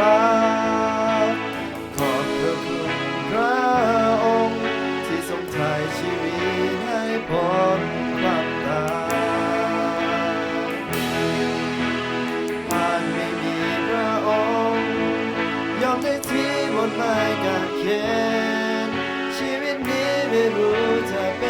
ขอบพระคุณพระองค์ที่ทรงไถ่ชีวิตให้พ้นควายผ่านไม่มีพระองค์ ยอมได้ที่บนไม้กางเขนชีวิตนี้ไม่รู้จะเป็น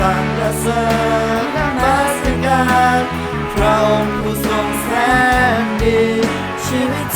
สรรเสริญนมัสการพระองค์ผู้ทรงแสนดีชีวิต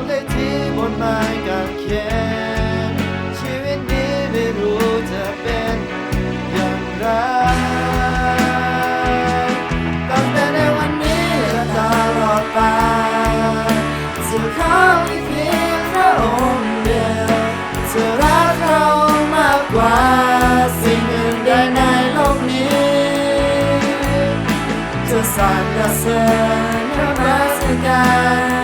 มได้ที่บนไม้กางเขนชีวิตนี้ไม่รู้จะเป็นอย่างไรตั้งแต่ในวันนี้และตลอดไปจะขอมีเพียงพระองค์เดียวจะรักเรามากกว่าสิ่งอื่นใดในโลกนี้ จะสานกระแสพระมาสการ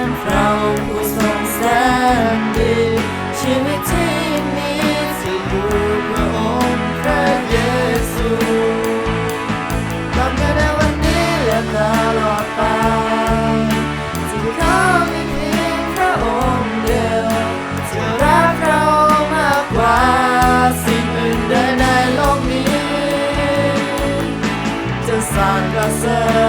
coração.